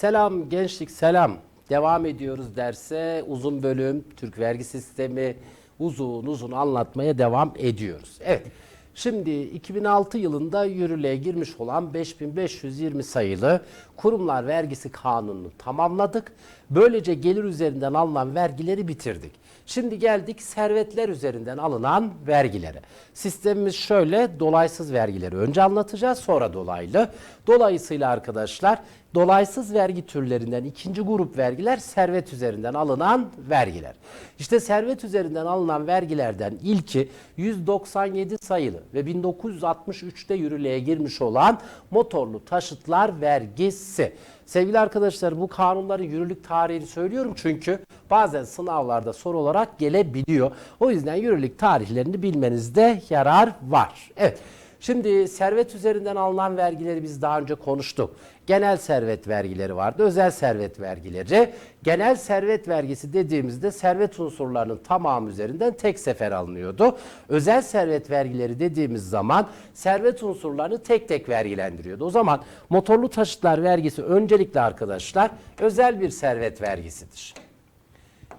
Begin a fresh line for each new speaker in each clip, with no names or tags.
Selam gençlik selam. Devam ediyoruz derse uzun bölüm Türk vergi sistemi uzun uzun anlatmaya devam ediyoruz. Evet. Şimdi 2006 yılında yürürlüğe girmiş olan 5520 sayılı kurumlar vergisi kanununu tamamladık. Böylece gelir üzerinden alınan vergileri bitirdik. Şimdi geldik servetler üzerinden alınan vergilere. Sistemimiz şöyle dolaysız vergileri önce anlatacağız sonra dolaylı. Dolayısıyla arkadaşlar dolaysız vergi türlerinden ikinci grup vergiler servet üzerinden alınan vergiler. İşte servet üzerinden alınan vergilerden ilki 197 sayılı ve 1963'te yürürlüğe girmiş olan motorlu taşıtlar vergisi. Sevgili arkadaşlar bu kanunların yürürlük tarihini söylüyorum çünkü bazen sınavlarda soru olarak gelebiliyor. O yüzden yürürlük tarihlerini bilmenizde yarar var. Evet. Şimdi servet üzerinden alınan vergileri biz daha önce konuştuk. Genel servet vergileri vardı, özel servet vergileri. Genel servet vergisi dediğimizde servet unsurlarının tamamı üzerinden tek sefer alınıyordu. Özel servet vergileri dediğimiz zaman servet unsurlarını tek tek vergilendiriyordu. O zaman motorlu taşıtlar vergisi öncelikle arkadaşlar özel bir servet vergisidir.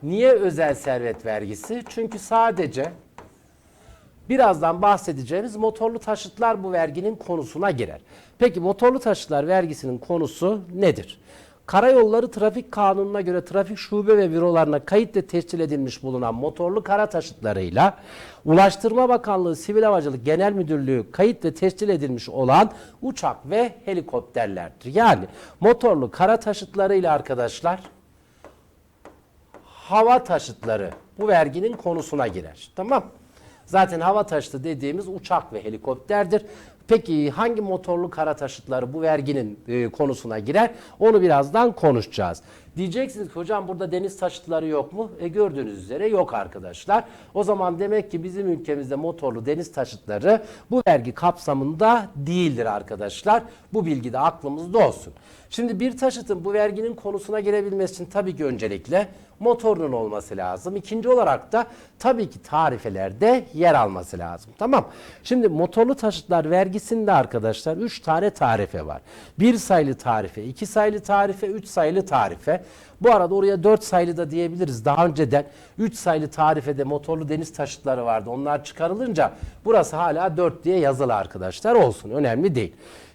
Niye özel servet vergisi? Çünkü sadece Birazdan bahsedeceğimiz motorlu taşıtlar bu verginin konusuna girer. Peki motorlu taşıtlar vergisinin konusu nedir? Karayolları Trafik Kanunu'na göre trafik şube ve bürolarına kayıt ve tescil edilmiş bulunan motorlu kara taşıtlarıyla Ulaştırma Bakanlığı Sivil Havacılık Genel Müdürlüğü kayıt ve tescil edilmiş olan uçak ve helikopterlerdir. Yani motorlu kara taşıtlarıyla arkadaşlar hava taşıtları bu verginin konusuna girer. Tamam Zaten hava taşıtı dediğimiz uçak ve helikopterdir. Peki hangi motorlu kara taşıtları bu verginin e, konusuna girer? Onu birazdan konuşacağız. Diyeceksiniz ki hocam burada deniz taşıtları yok mu? E gördüğünüz üzere yok arkadaşlar. O zaman demek ki bizim ülkemizde motorlu deniz taşıtları bu vergi kapsamında değildir arkadaşlar. Bu bilgi de aklımızda olsun. Şimdi bir taşıtın bu verginin konusuna girebilmesi için tabii ki öncelikle motorunun olması lazım. İkinci olarak da tabii ki tarifelerde yer alması lazım. Tamam. Şimdi motorlu taşıtlar vergisinde arkadaşlar 3 tane tarife var. Bir sayılı tarife, iki sayılı tarife, 3 sayılı tarife. Bu arada oraya 4 sayılı da diyebiliriz. Daha önceden 3 sayılı tarifede motorlu deniz taşıtları vardı. Onlar çıkarılınca burası hala 4 diye yazılı arkadaşlar olsun. Önemli değil.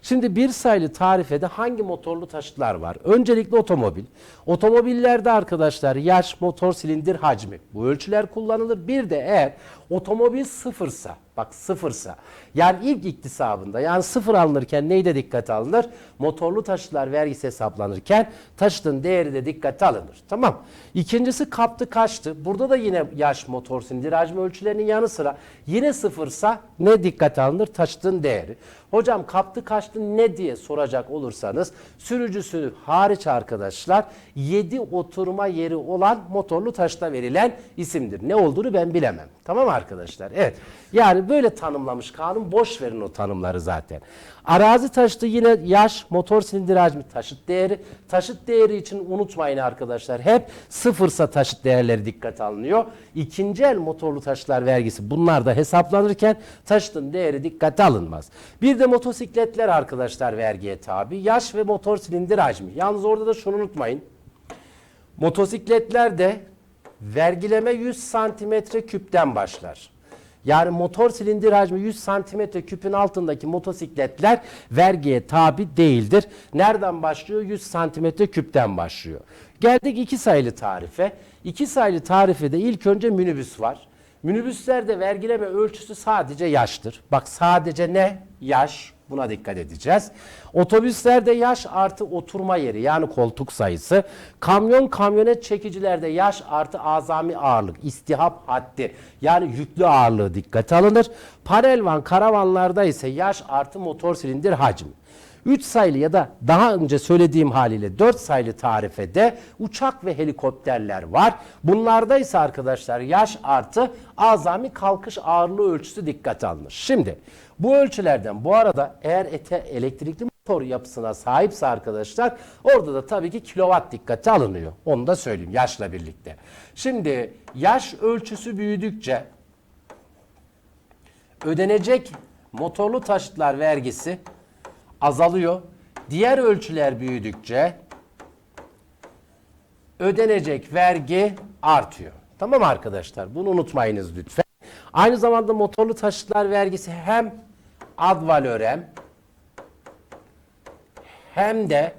Şimdi bir sayılı tarifede hangi motorlu taşıtlar var? Öncelikle otomobil. Otomobillerde arkadaşlar yaş, motor, silindir, hacmi. Bu ölçüler kullanılır. Bir de eğer otomobil sıfırsa, bak sıfırsa, yani ilk iktisabında yani sıfır alınırken neyde dikkate alınır? Motorlu taşıtlar vergisi hesaplanırken taşıtın değeri de dikkate alınır. Tamam. İkincisi kaptı kaçtı. Burada da yine yaş, motor, hacmi ölçülerinin yanı sıra yine sıfırsa ne dikkate alınır? Taşıtın değeri. Hocam kaptı kaçtı ne diye soracak olursanız sürücüsü hariç arkadaşlar 7 oturma yeri olan motorlu taşıta verilen isimdir. Ne olduğunu ben bilemem. Tamam arkadaşlar? Evet. Yani böyle tanımlamış kanun. Boş verin o tanımları zaten. Arazi taşıtı yine yaş, motor silindir hacmi, taşıt değeri. Taşıt değeri için unutmayın arkadaşlar. Hep sıfırsa taşıt değerleri dikkate alınıyor. İkinci el motorlu taşıtlar vergisi bunlar da hesaplanırken taşıtın değeri dikkate alınmaz. Bir de motosikletler arkadaşlar vergiye tabi. Yaş ve motor silindir hacmi. Yalnız orada da şunu unutmayın. Motosikletler de vergileme 100 santimetre küpten başlar. Yani motor silindir hacmi 100 santimetre küpün altındaki motosikletler vergiye tabi değildir. Nereden başlıyor? 100 santimetre küpten başlıyor. Geldik iki sayılı tarife. İki sayılı tarifede ilk önce minibüs var. Minibüslerde vergileme ölçüsü sadece yaştır. Bak sadece ne? Yaş. Buna dikkat edeceğiz. Otobüslerde yaş artı oturma yeri yani koltuk sayısı. Kamyon kamyonet çekicilerde yaş artı azami ağırlık, istihap haddi yani yüklü ağırlığı dikkate alınır. Parelvan karavanlarda ise yaş artı motor silindir hacmi. 3 sayılı ya da daha önce söylediğim haliyle 4 sayılı tarifede uçak ve helikopterler var. Bunlarda ise arkadaşlar yaş artı azami kalkış ağırlığı ölçüsü dikkate alınır. Şimdi bu ölçülerden bu arada eğer ete, elektrikli motor yapısına sahipse arkadaşlar orada da tabii ki kilowatt dikkate alınıyor. Onu da söyleyeyim yaşla birlikte. Şimdi yaş ölçüsü büyüdükçe ödenecek motorlu taşıtlar vergisi azalıyor. Diğer ölçüler büyüdükçe ödenecek vergi artıyor. Tamam arkadaşlar? Bunu unutmayınız lütfen. Aynı zamanda motorlu taşıtlar vergisi hem ad valorem hem de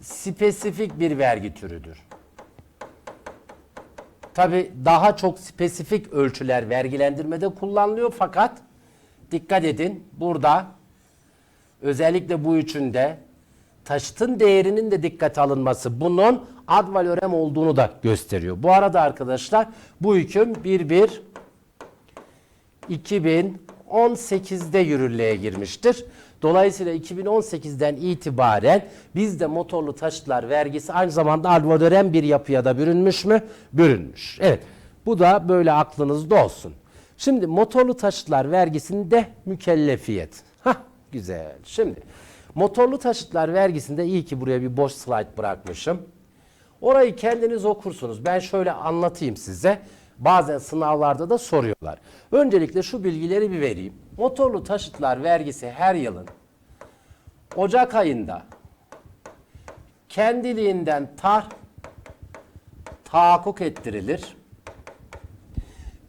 spesifik bir vergi türüdür. Tabi daha çok spesifik ölçüler vergilendirmede kullanılıyor fakat dikkat edin burada özellikle bu üçünde taşıtın değerinin de dikkate alınması bunun ad valorem olduğunu da gösteriyor. Bu arada arkadaşlar bu hüküm 1 2018'de yürürlüğe girmiştir. Dolayısıyla 2018'den itibaren bizde motorlu taşıtlar vergisi aynı zamanda alvodören bir yapıya da bürünmüş mü? Bürünmüş. Evet. Bu da böyle aklınızda olsun. Şimdi motorlu taşıtlar vergisinde mükellefiyet. Hah güzel. Şimdi motorlu taşıtlar vergisinde iyi ki buraya bir boş slide bırakmışım. Orayı kendiniz okursunuz. Ben şöyle anlatayım size. Bazen sınavlarda da soruyorlar. Öncelikle şu bilgileri bir vereyim. Motorlu taşıtlar vergisi her yılın Ocak ayında kendiliğinden tar tahakkuk ettirilir.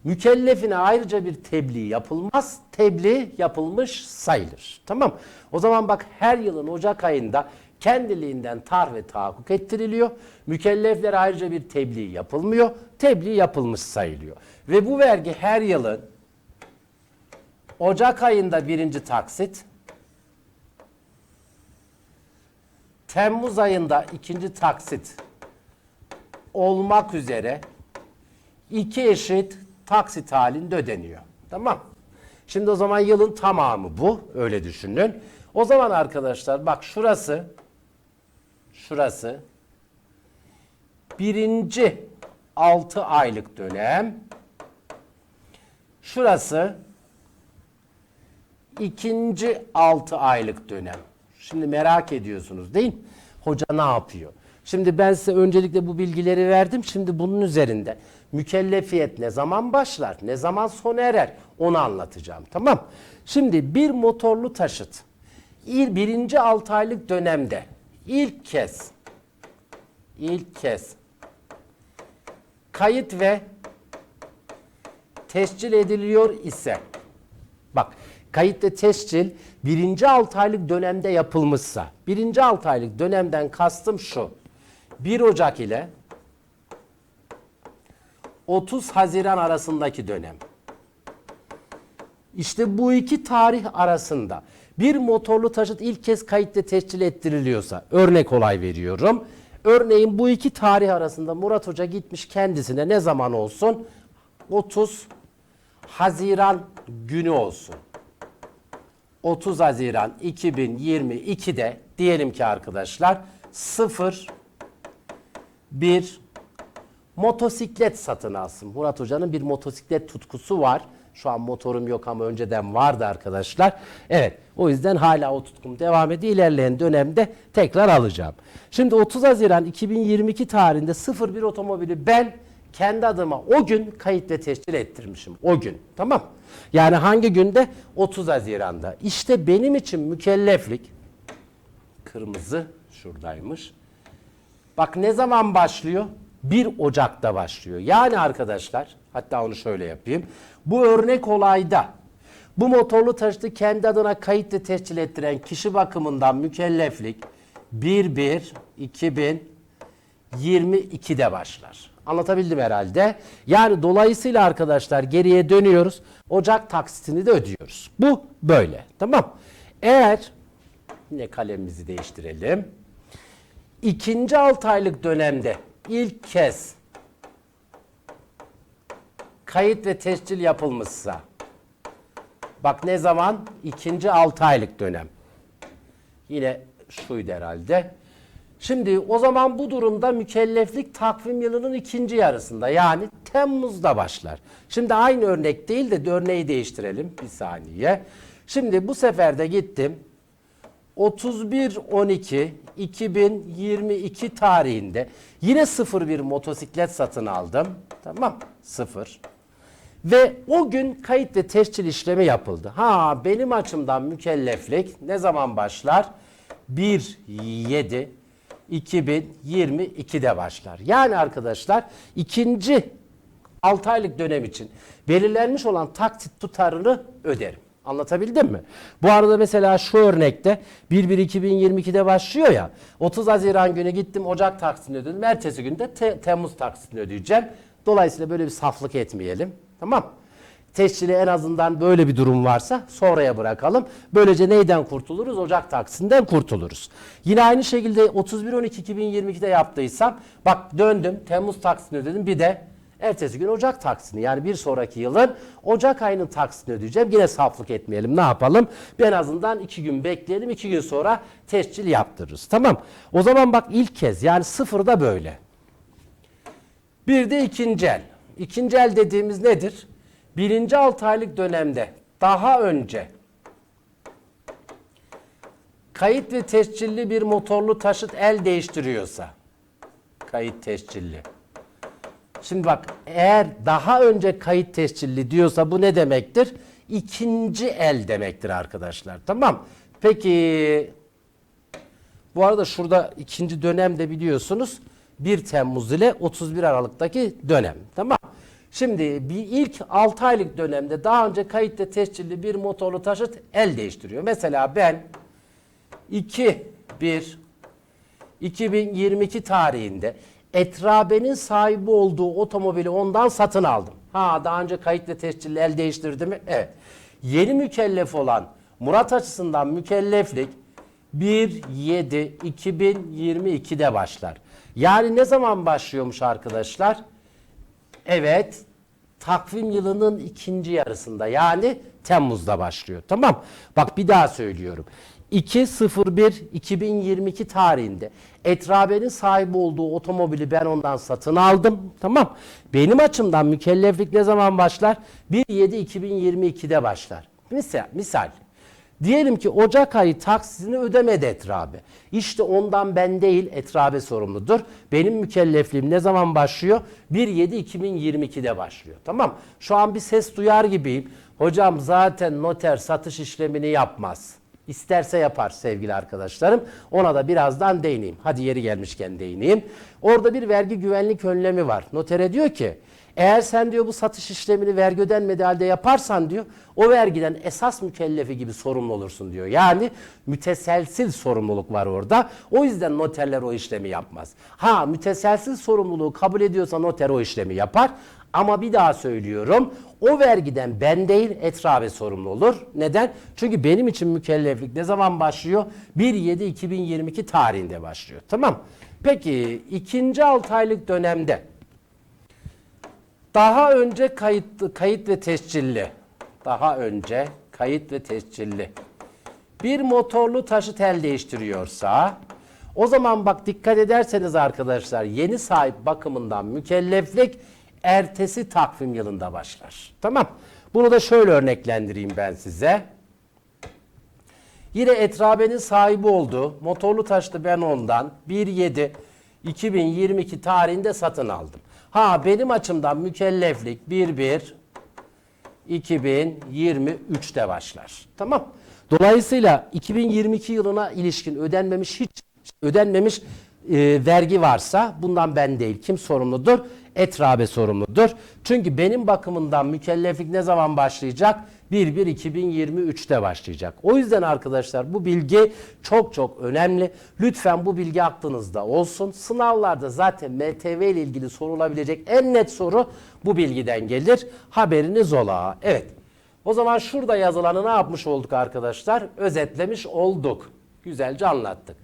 Mükellefine ayrıca bir tebliğ yapılmaz. Tebliğ yapılmış sayılır. Tamam. O zaman bak her yılın Ocak ayında kendiliğinden tar ve tahakkuk ettiriliyor. Mükelleflere ayrıca bir tebliğ yapılmıyor. Tebliğ yapılmış sayılıyor. Ve bu vergi her yılın Ocak ayında birinci taksit, Temmuz ayında ikinci taksit olmak üzere iki eşit taksit halinde ödeniyor. Tamam. Şimdi o zaman yılın tamamı bu. Öyle düşünün. O zaman arkadaşlar bak şurası şurası birinci 6 aylık dönem şurası ikinci 6 aylık dönem. Şimdi merak ediyorsunuz değil mi? Hoca ne yapıyor? Şimdi ben size öncelikle bu bilgileri verdim. Şimdi bunun üzerinde mükellefiyet ne zaman başlar, ne zaman sona erer onu anlatacağım. Tamam. Şimdi bir motorlu taşıt birinci 6 aylık dönemde ilk kez ilk kez kayıt ve tescil ediliyor ise bak kayıt ve tescil birinci 6 aylık dönemde yapılmışsa birinci 6 aylık dönemden kastım şu 1 Ocak ile 30 Haziran arasındaki dönem. İşte bu iki tarih arasında bir motorlu taşıt ilk kez kayıt ve tescil ettiriliyorsa örnek olay veriyorum. Örneğin bu iki tarih arasında Murat Hoca gitmiş kendisine ne zaman olsun? 30 Haziran günü olsun. 30 Haziran 2022'de diyelim ki arkadaşlar 0 1 motosiklet satın alsın. Murat Hoca'nın bir motosiklet tutkusu var. Şu an motorum yok ama önceden vardı arkadaşlar. Evet o yüzden hala o tutkum devam ediyor. İlerleyen dönemde tekrar alacağım. Şimdi 30 Haziran 2022 tarihinde 01 otomobili ben kendi adıma o gün kayıt ve tescil ettirmişim. O gün. Tamam. Yani hangi günde? 30 Haziran'da. İşte benim için mükelleflik kırmızı şuradaymış. Bak ne zaman başlıyor? 1 Ocak'ta başlıyor. Yani arkadaşlar hatta onu şöyle yapayım. Bu örnek olayda bu motorlu taşıtı kendi adına kayıt ve tescil ettiren kişi bakımından mükelleflik 1-1-2022'de başlar. Anlatabildim herhalde. Yani dolayısıyla arkadaşlar geriye dönüyoruz. Ocak taksitini de ödüyoruz. Bu böyle. Tamam. Eğer yine kalemimizi değiştirelim. İkinci 6 aylık dönemde ilk kez kayıt ve tescil yapılmışsa bak ne zaman? İkinci 6 aylık dönem. Yine şuydu herhalde. Şimdi o zaman bu durumda mükelleflik takvim yılının ikinci yarısında yani Temmuz'da başlar. Şimdi aynı örnek değil de örneği değiştirelim bir saniye. Şimdi bu sefer de gittim 31-12-2022 tarihinde yine 01 motosiklet satın aldım. Tamam 0. Ve o gün kayıt ve tescil işlemi yapıldı. Ha benim açımdan mükelleflik ne zaman başlar? 1-7 2022'de başlar. Yani arkadaşlar ikinci 6 aylık dönem için belirlenmiş olan taksit tutarını öderim. Anlatabildim mi? Bu arada mesela şu örnekte 1-1-2022'de başlıyor ya 30 Haziran günü gittim Ocak taksitini ödedim. Ertesi günde te- Temmuz taksitini ödeyeceğim. Dolayısıyla böyle bir saflık etmeyelim. Tamam Teşkili en azından böyle bir durum varsa sonraya bırakalım. Böylece neyden kurtuluruz? Ocak taksisinden kurtuluruz. Yine aynı şekilde 31-12-2022'de yaptıysam bak döndüm Temmuz taksini ödedim bir de ertesi gün Ocak taksini yani bir sonraki yılın Ocak ayının taksini ödeyeceğim. Yine saflık etmeyelim ne yapalım? En azından iki gün bekleyelim iki gün sonra teşkil yaptırırız. Tamam o zaman bak ilk kez yani sıfırda böyle. Bir de ikinci el. İkinci el dediğimiz nedir? Birinci 6 aylık dönemde daha önce kayıt ve tescilli bir motorlu taşıt el değiştiriyorsa kayıt tescilli. Şimdi bak eğer daha önce kayıt tescilli diyorsa bu ne demektir? İkinci el demektir arkadaşlar. Tamam. Peki bu arada şurada ikinci dönemde biliyorsunuz 1 Temmuz ile 31 Aralık'taki dönem. Tamam. Şimdi bir ilk 6 aylık dönemde daha önce kayıtlı tescilli bir motorlu taşıt el değiştiriyor. Mesela ben 2 1 2022 tarihinde Etrabe'nin sahibi olduğu otomobili ondan satın aldım. Ha daha önce kayıtlı tescilli el değiştirdi mi? Evet. Yeni mükellef olan Murat açısından mükelleflik 1-7-2022'de başlar. Yani ne zaman başlıyormuş arkadaşlar? Evet, takvim yılının ikinci yarısında yani Temmuz'da başlıyor. Tamam. Bak bir daha söylüyorum. 2.01.2022 tarihinde Etrabe'nin sahibi olduğu otomobili ben ondan satın aldım. Tamam. Benim açımdan mükelleflik ne zaman başlar? 1.7.2022'de başlar. Misal, misal. Diyelim ki Ocak ayı taksitini ödemedi Etrabe. İşte ondan ben değil Etrabe sorumludur. Benim mükellefliğim ne zaman başlıyor? 1.7.2022'de başlıyor. Tamam. Şu an bir ses duyar gibiyim. Hocam zaten noter satış işlemini yapmaz. İsterse yapar sevgili arkadaşlarım. Ona da birazdan değineyim. Hadi yeri gelmişken değineyim. Orada bir vergi güvenlik önlemi var. Notere diyor ki eğer sen diyor bu satış işlemini vergi ödenmediği halde yaparsan diyor o vergiden esas mükellefi gibi sorumlu olursun diyor. Yani müteselsil sorumluluk var orada. O yüzden noterler o işlemi yapmaz. Ha müteselsil sorumluluğu kabul ediyorsa noter o işlemi yapar. Ama bir daha söylüyorum o vergiden ben değil etrabe sorumlu olur. Neden? Çünkü benim için mükelleflik ne zaman başlıyor? 1-7-2022 tarihinde başlıyor. Tamam. Peki ikinci 6 aylık dönemde daha önce kayıt, kayıt ve tescilli. Daha önce kayıt ve tescilli. Bir motorlu taşıt el değiştiriyorsa o zaman bak dikkat ederseniz arkadaşlar yeni sahip bakımından mükelleflik ertesi takvim yılında başlar. Tamam. Bunu da şöyle örneklendireyim ben size. Yine Etrabe'nin sahibi olduğu motorlu taşıtı ben ondan 1.7 2022 tarihinde satın aldım. Ha benim açımdan mükelleflik 1.1 2023'te başlar. Tamam. Dolayısıyla 2022 yılına ilişkin ödenmemiş hiç ödenmemiş e, vergi varsa bundan ben değil. Kim sorumludur? Etrabe sorumludur. Çünkü benim bakımından mükelleflik ne zaman başlayacak? 1-1-2023'te başlayacak. O yüzden arkadaşlar bu bilgi çok çok önemli. Lütfen bu bilgi aklınızda olsun. Sınavlarda zaten MTV ile ilgili sorulabilecek en net soru bu bilgiden gelir. Haberiniz ola. Evet. O zaman şurada yazılanı ne yapmış olduk arkadaşlar? Özetlemiş olduk. Güzelce anlattık.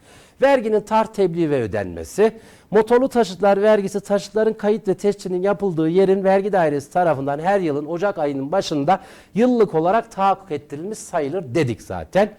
Verginin tar tebliğ ve ödenmesi, motorlu taşıtlar vergisi taşıtların kayıt ve tescilinin yapıldığı yerin vergi dairesi tarafından her yılın Ocak ayının başında yıllık olarak tahakkuk ettirilmiş sayılır dedik zaten.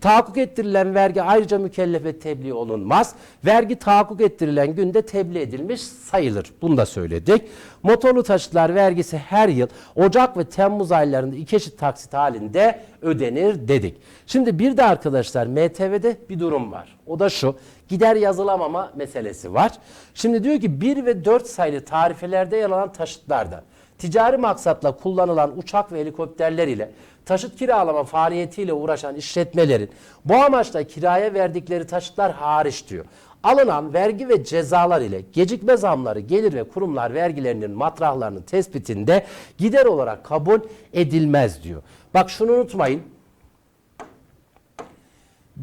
Tahakkuk ettirilen vergi ayrıca mükellefe tebliğ olunmaz. Vergi tahakkuk ettirilen günde tebliğ edilmiş sayılır. Bunu da söyledik. Motorlu taşıtlar vergisi her yıl Ocak ve Temmuz aylarında iki eşit taksit halinde ödenir dedik. Şimdi bir de arkadaşlar MTV'de bir durum var. O da şu. Gider yazılamama meselesi var. Şimdi diyor ki 1 ve 4 sayılı tarifelerde yer alan taşıtlarda ticari maksatla kullanılan uçak ve helikopterler ile taşıt kiralama faaliyetiyle uğraşan işletmelerin bu amaçla kiraya verdikleri taşıtlar hariç diyor. Alınan vergi ve cezalar ile gecikme zamları gelir ve kurumlar vergilerinin matrahlarının tespitinde gider olarak kabul edilmez diyor. Bak şunu unutmayın.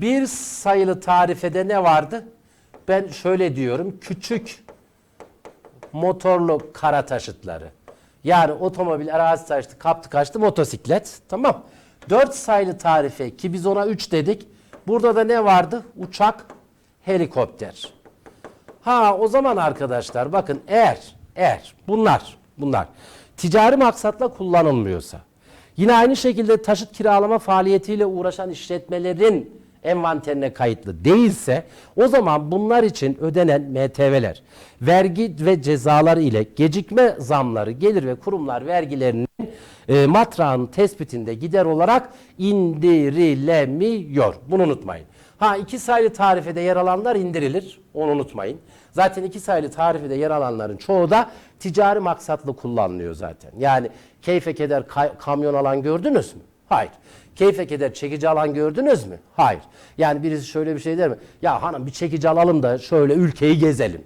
Bir sayılı tarifede ne vardı? Ben şöyle diyorum. Küçük motorlu kara taşıtları. Yani otomobil, arazi taşıtı, kaptı kaçtı, motosiklet. Tamam. Dört sayılı tarife ki biz ona üç dedik. Burada da ne vardı? Uçak, helikopter. Ha o zaman arkadaşlar bakın eğer eğer bunlar bunlar ticari maksatla kullanılmıyorsa yine aynı şekilde taşıt kiralama faaliyetiyle uğraşan işletmelerin envanterine kayıtlı değilse o zaman bunlar için ödenen MTV'ler, vergi ve cezaları ile gecikme zamları, gelir ve kurumlar vergilerinin e, matrağın tespitinde gider olarak indirilemiyor. Bunu unutmayın. Ha iki sayılı tarifede yer alanlar indirilir. Onu unutmayın. Zaten iki sayılı tarifede yer alanların çoğu da ticari maksatlı kullanılıyor zaten. Yani keyfe keder kamyon alan gördünüz mü? Hayır. Keyfe keder çekici alan gördünüz mü? Hayır. Yani birisi şöyle bir şey der mi? Ya hanım bir çekici alalım da şöyle ülkeyi gezelim.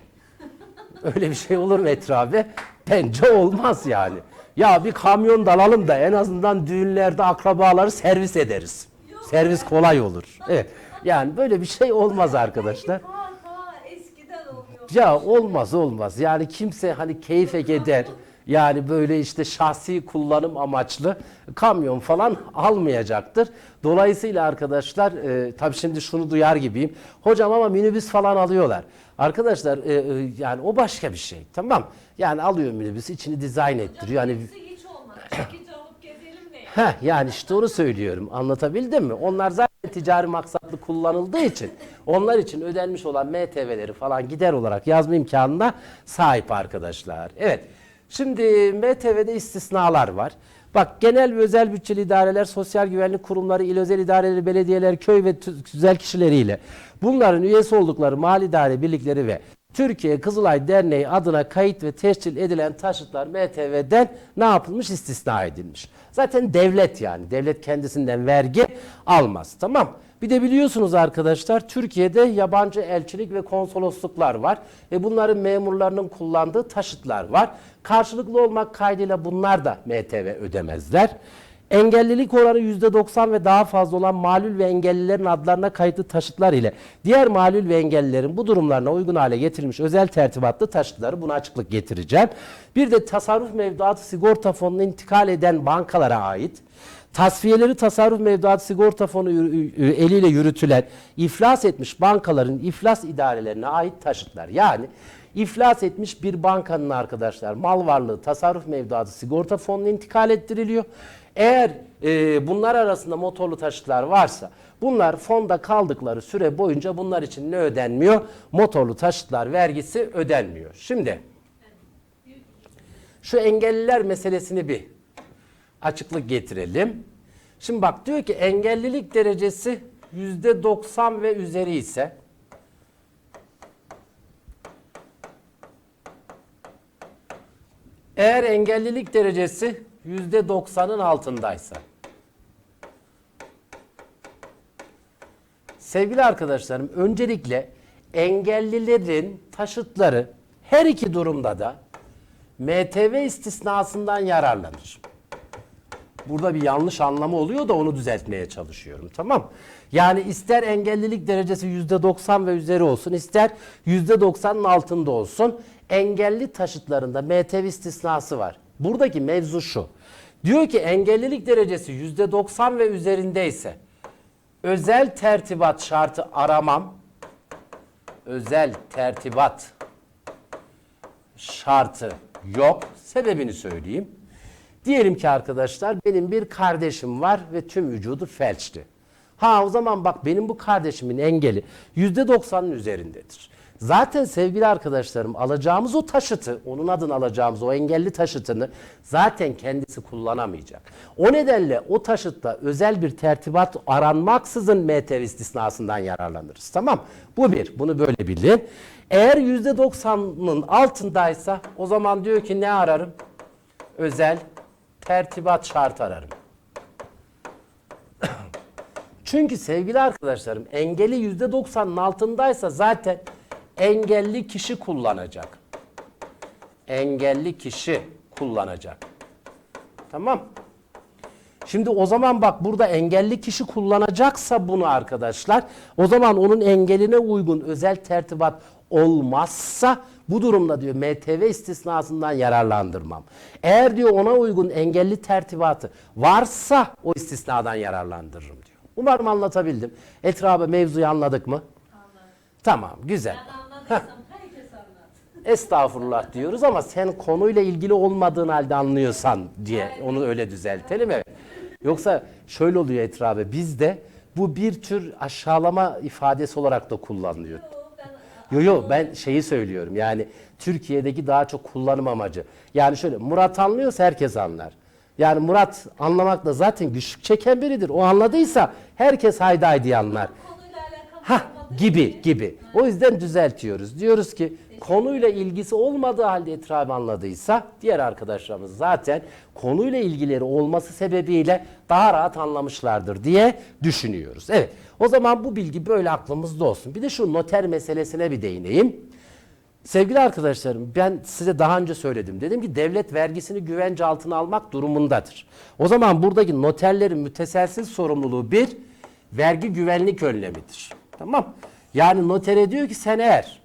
Öyle bir şey olur mu etrafı? Bence olmaz yani. Ya bir kamyon da alalım da en azından düğünlerde akrabaları servis ederiz. Servis kolay olur. Evet. Yani böyle bir şey olmaz arkadaşlar.
Ta ta eskiden oluyor.
Ya olmaz olmaz. Yani kimse hani keyfe eder. Yani böyle işte şahsi kullanım amaçlı kamyon falan almayacaktır. Dolayısıyla arkadaşlar e, tabii şimdi şunu duyar gibiyim. Hocam ama minibüs falan alıyorlar. Arkadaşlar e, e, yani o başka bir şey. Tamam. Yani alıyor minibüs içini dizayn ettiriyor. Yani
hiç olmaz. Çekici alıp gezelim ne?
Heh, yani işte onu söylüyorum. Anlatabildim mi? Onlar zaten ticari maksatlı kullanıldığı için onlar için ödenmiş olan MTV'leri falan gider olarak yazma imkanına sahip arkadaşlar. Evet. Şimdi MTV'de istisnalar var. Bak genel ve özel bütçeli idareler, sosyal güvenlik kurumları, il özel idareleri, belediyeler, köy ve tü- tüzel kişileriyle bunların üyesi oldukları mali idare birlikleri ve Türkiye Kızılay Derneği adına kayıt ve tescil edilen taşıtlar MTV'den ne yapılmış? istisna edilmiş. Zaten devlet yani. Devlet kendisinden vergi almaz. Tamam. Bir de biliyorsunuz arkadaşlar Türkiye'de yabancı elçilik ve konsolosluklar var. Ve bunların memurlarının kullandığı taşıtlar var. Karşılıklı olmak kaydıyla bunlar da MTV ödemezler. Engellilik oranı %90 ve daha fazla olan malul ve engellilerin adlarına kayıtlı taşıtlar ile diğer malul ve engellilerin bu durumlarına uygun hale getirilmiş özel tertibatlı taşıtları buna açıklık getireceğim. Bir de tasarruf mevduatı sigorta fonuna intikal eden bankalara ait tasfiyeleri tasarruf mevduatı sigorta fonu eliyle yürütülen iflas etmiş bankaların iflas idarelerine ait taşıtlar. Yani iflas etmiş bir bankanın arkadaşlar mal varlığı tasarruf mevduatı sigorta fonuna intikal ettiriliyor. Eğer e, bunlar arasında motorlu taşıtlar varsa bunlar fonda kaldıkları süre boyunca bunlar için ne ödenmiyor? Motorlu taşıtlar vergisi ödenmiyor. Şimdi şu engelliler meselesini bir açıklık getirelim. Şimdi bak diyor ki engellilik derecesi yüzde 90 ve üzeri ise eğer engellilik derecesi yüzde 90'ın altındaysa Sevgili arkadaşlarım öncelikle engellilerin taşıtları her iki durumda da MTV istisnasından yararlanır. Burada bir yanlış anlamı oluyor da onu düzeltmeye çalışıyorum. Tamam. Yani ister engellilik derecesi %90 ve üzeri olsun, ister %90'ın altında olsun. Engelli taşıtlarında MTV istisnası var. Buradaki mevzu şu. Diyor ki engellilik derecesi %90 ve üzerindeyse özel tertibat şartı aramam. Özel tertibat şartı yok. Sebebini söyleyeyim. Diyelim ki arkadaşlar benim bir kardeşim var ve tüm vücudu felçli. Ha o zaman bak benim bu kardeşimin engeli %90'ın üzerindedir. Zaten sevgili arkadaşlarım alacağımız o taşıtı, onun adını alacağımız o engelli taşıtını zaten kendisi kullanamayacak. O nedenle o taşıtta özel bir tertibat aranmaksızın MTV istisnasından yararlanırız. Tamam Bu bir. Bunu böyle bilin. Eğer %90'ın altındaysa o zaman diyor ki ne ararım? Özel tertibat şart ararım. Çünkü sevgili arkadaşlarım engeli %90'ın altındaysa zaten engelli kişi kullanacak. Engelli kişi kullanacak. Tamam. Şimdi o zaman bak burada engelli kişi kullanacaksa bunu arkadaşlar o zaman onun engeline uygun özel tertibat olmazsa bu durumda diyor MTV istisnasından yararlandırmam. Eğer diyor ona uygun engelli tertibatı varsa o istisnadan yararlandırırım diyor. Umarım anlatabildim. Etrafı mevzuyu anladık mı? Tamam güzel.
Anlat.
Estağfurullah diyoruz ama sen konuyla ilgili olmadığın halde anlıyorsan diye onu öyle düzeltelim evet. Yoksa şöyle oluyor etrafı bizde bu bir tür aşağılama ifadesi olarak da kullanılıyor. Yo yo ben şeyi söylüyorum yani Türkiye'deki daha çok kullanım amacı. Yani şöyle Murat anlıyorsa herkes anlar. Yani Murat anlamakla zaten güçlük çeken biridir. O anladıysa herkes haydi haydi anlar. Ha gibi gibi. O yüzden düzeltiyoruz. Diyoruz ki konuyla ilgisi olmadığı halde etrafı anladıysa diğer arkadaşlarımız zaten konuyla ilgileri olması sebebiyle daha rahat anlamışlardır diye düşünüyoruz. Evet. O zaman bu bilgi böyle aklımızda olsun. Bir de şu noter meselesine bir değineyim. Sevgili arkadaşlarım ben size daha önce söyledim. Dedim ki devlet vergisini güvence altına almak durumundadır. O zaman buradaki noterlerin müteselsiz sorumluluğu bir vergi güvenlik önlemidir. Tamam. Yani notere diyor ki sen eğer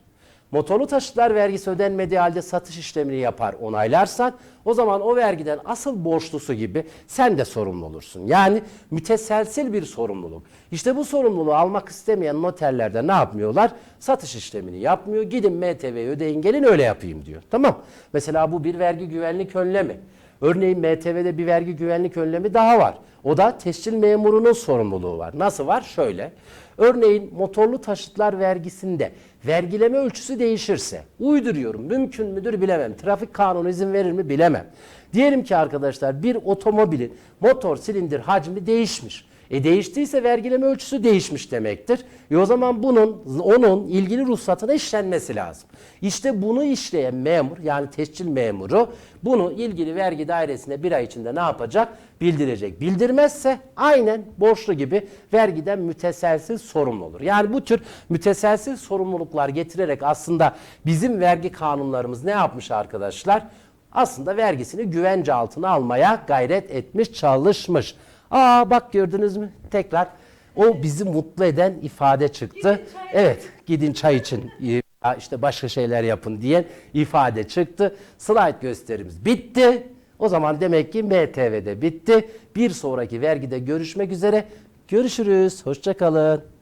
motorlu taşıtlar vergisi ödenmediği halde satış işlemini yapar onaylarsan o zaman o vergiden asıl borçlusu gibi sen de sorumlu olursun. Yani müteselsil bir sorumluluk. İşte bu sorumluluğu almak istemeyen noterler de ne yapmıyorlar? Satış işlemini yapmıyor. Gidin MTV'yi ödeyin gelin öyle yapayım diyor. Tamam. Mesela bu bir vergi güvenlik önlemi. Örneğin MTV'de bir vergi güvenlik önlemi daha var. O da tescil memurunun sorumluluğu var. Nasıl var? Şöyle. Örneğin motorlu taşıtlar vergisinde vergileme ölçüsü değişirse uyduruyorum mümkün müdür bilemem. Trafik kanunu izin verir mi bilemem. Diyelim ki arkadaşlar bir otomobilin motor silindir hacmi değişmiş. E değiştiyse vergileme ölçüsü değişmiş demektir. E o zaman bunun onun ilgili ruhsatına işlenmesi lazım. İşte bunu işleyen memur yani tescil memuru bunu ilgili vergi dairesine bir ay içinde ne yapacak? Bildirecek. Bildirmezse aynen borçlu gibi vergiden müteselsiz sorumlu olur. Yani bu tür müteselsiz sorumluluklar getirerek aslında bizim vergi kanunlarımız ne yapmış arkadaşlar? Aslında vergisini güvence altına almaya gayret etmiş, çalışmış. Aa bak gördünüz mü? Tekrar o bizi mutlu eden ifade çıktı.
Gidin
Evet, gidin çay için e, ya işte başka şeyler yapın diyen ifade çıktı. Slide gösterimiz bitti. O zaman demek ki MTV'de bitti. Bir sonraki vergide görüşmek üzere. Görüşürüz. Hoşçakalın.